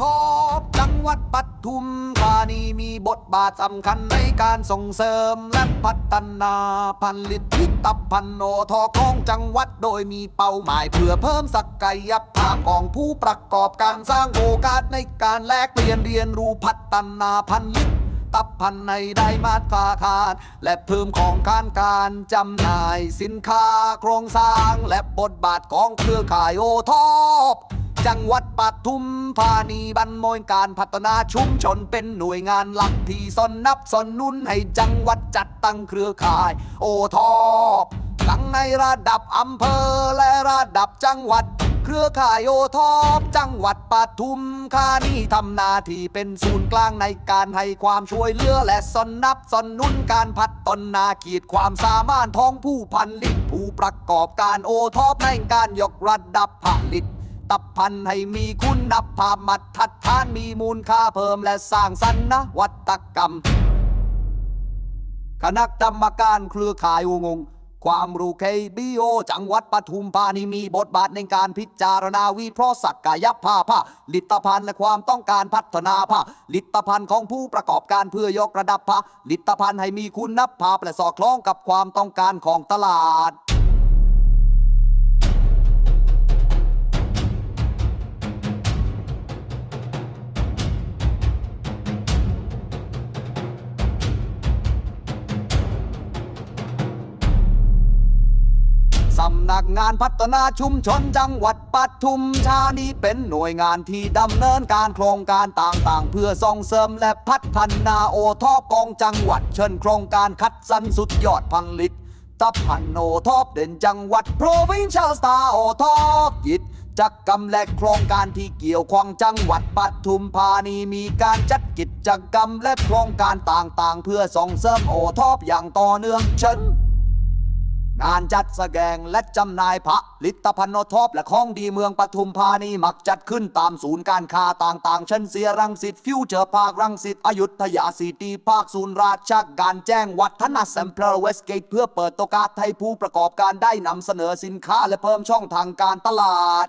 ท็อจังหวัดปทุมธานีมีบทบาทสำคัญในการส่งเสริมและพัฒนาผลิตภัณฑ์โอทอของจังหวัดโดยมีเป้าหมายเพื่อเพิ่มศักยภาพของผู้ประกอบการสร้างโอกาสในการแลกเปลี่ยนเรียนรู้พัฒนาพันลิตตับพันในได้มาตรฐานและเพิ่มของการการจำหน่ายสินค้าโครงสร้างและบทบาทของเครือข่ายโอทอป จังหวัดปทุมธานีบันโมยการพัฒนาชุมชนเป็นหน่วยงานหลักที่สนนับสนุนให้จังหวัดจัดตั้งเครือข่าย โอทอปทั้งในระดับอำเภอและระดับจังหวัด เครือข่ายโอทอปจังหวัดปทุมธานีทำหน้าที่เป็นศูนย์กลางในการให้ความช่วยเหลือและสนับสนุนการพัฒนาขีดความสามารถท้องผู้พันลิตผู้ประกอบการโอทอปในการยกระดับผลิต ตับพันธุ์ให้มีคุณภาพมาตรฐานมีมูลค่าเพิ่มและสร้างสรรค์นวัตกรรม คณะกรรมการเครือข่ายวงง ความรู้ KBO จังหวัดปทุมธานีมีบทบาทในการพิจารณาวิเคราะห์ศักยภาพผลิตภัณฑ์และความต้องการพัฒนาผลิตภัณฑ์ของผู้ประกอบการเพื่อยกระดับผลิตภัณฑ์ให้มีคุณภาพและสอดคล้องกับความต้องการของตลาดำนักงานพัฒนาชุมชนจังหวัดปทุมธานีเป็นหน่วยงานที่ดำเนินการโครงการต่างๆ เพื่อส่งเสริมและพัฒนาโอทอปของจังหวัด เชิญโครงการคัดสรรสุดยอดผลิตตับพันโอทอปเด่นจังหวัด Provincial Star โอทอปกิจจักกรรมและโครงการที่เกี่ยวข้องจังหวัดปทุมธานีมีการจัดกิจกรรมและโครงการต่างๆ เพื่อส่งเสริมโอทอปอย่างต่อเนื่องเช่น งานจัดแสดงและจำหน่ายผลิตภัณฑ์โอทอปและของดีเมืองปทุมธานีมักจัดขึ้นตามศูนย์การค้าต่างๆ เช่นเสียรังสิตฟิวเจอร์พาร์ครังสิตอยุธยาสีตีภาคศูนย์ราชการแจ้งวัฒนเซ็นทรัลเวสเกตเพื่อเปิดโอกาสให้ผู้ประกอบการได้นำเสนอสินค้าและเพิ่มช่องทางการตลาด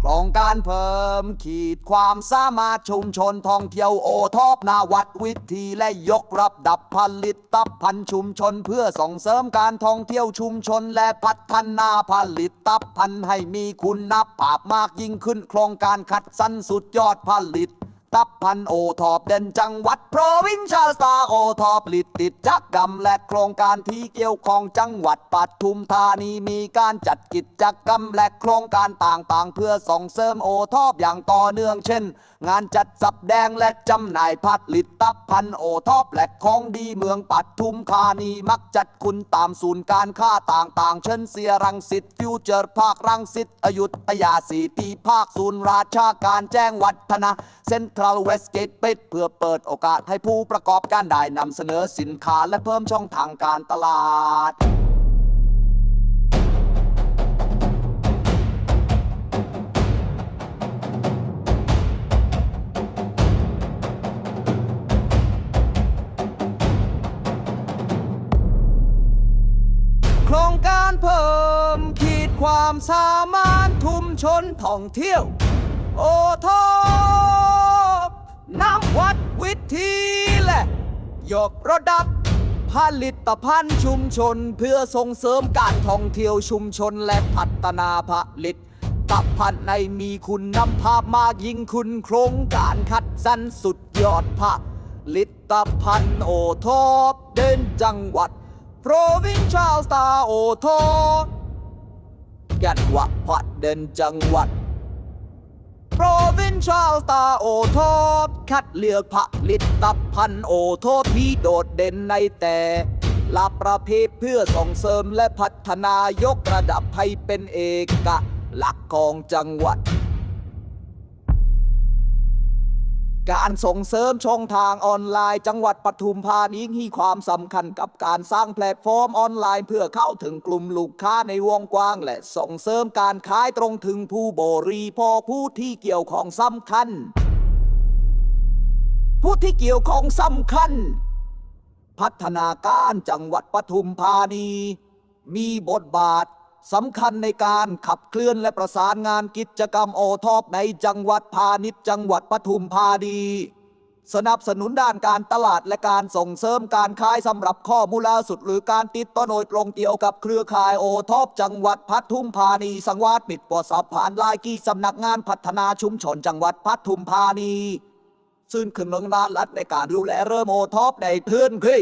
โครงการเพิ่มขีดความสามารถชุมชนท่องเที่ยวโอทอปนาวัดวิธีและยกระดับผลิตภัณฑ์ชุมชนเพื่อส่งเสริมการท่องเที่ยวชุมชนและพัฒนาผลิตภัณฑ์ให้มีคุณภาพมากยิ่งขึ้นโครงการคัดสรรสุดยอดผลิต ตับพันโอทอปเด่นจังหวัด Provincial Star โอทอปผลิตติดจักกรรมและโครงการที่เกี่ยวของจังหวัดปทุมธานีมีการจัดกิจกรรมและโครงการต่างๆ เพื่อส่งเสริมโอทอปอย่างต่อเนื่องเช่น งานจัดสับแดงและจำหน่ายผลิตภัณฑ์โอทอปและของดีเมืองปทุมธานีมักจัดคุณตามศูนย์การค้าต่างๆ เช่นเสียรังสิตฟิวเจอร์ภาครังสิตอยุธยาสีตีภาคศูนย์ราชาการแจ้งวัฒนะเซ็นทรัลเวสเกตปิดเพื่อเปิดโอกาสให้ผู้ประกอบการได้นำเสนอสินค้าและเพิ่มช่องทางการตลาด โครงการเพิ่มขีดความสามารถชุมชนท่องเที่ยว โอทอ น้ำวัดวิธีและยกระดับผลิตภัณฑ์ชุมชนเพื่อส่งเสริมการท่องเที่ยวชุมชนและพัฒนาผลิตภัณฑ์ในมีคุณนำภาพมากยิ่งคุณโครงการคัดสรรสุดยอดผลิตภัณฑ์โอทอปเด่นจังหวัด Provincial Star โอทอปกันวะพัดเด่นจังหวัด Provincial Star โอทอป คัดเลือกผลิตภัณฑ์โอทอปที่โดดเด่นในแต่ละประเภทเพื่อส่งเสริมและพัฒนายกระดับให้เป็นเอกลักษณ์ของจังหวัด การส่งเสริมช่องทางออนไลน์จังหวัดปทุมธานีให้ความสำคัญกับการสร้างแพลตฟอร์มออนไลน์เพื่อเข้าถึงกลุ่มลูกค้าในวงกว้าง และส่งเสริมการขายตรงถึงผู้บริโภคผู้ที่เกี่ยวของสำคัญ ผู้ที่เกี่ยวของสำคัญ พัฒนาการจังหวัดปทุมธานี มีบทบาทสำคัญในการขับเคลื่อนและประสานงานกิจกรรมโอทอปในจังหวัดพาณิชย์จังหวัดปทุมธานีสนับสนุนด้านการตลาดและการส่งเสริมการขายสำหรับข้อมูลล่าสุด หรือการติดต่อโดยตรงเกี่ยวกับเครือข่ายโอทอปจังหวัดพัทุมธานี สังวาสปิดปอสอบผ่านลายกีสำนักงานพัฒนาชุมชนจังหวัดพัทุมธานี ซึ่งขึ้นเมืองนานรัฐในการดูแลเริ่มโมทอปในพื้นที่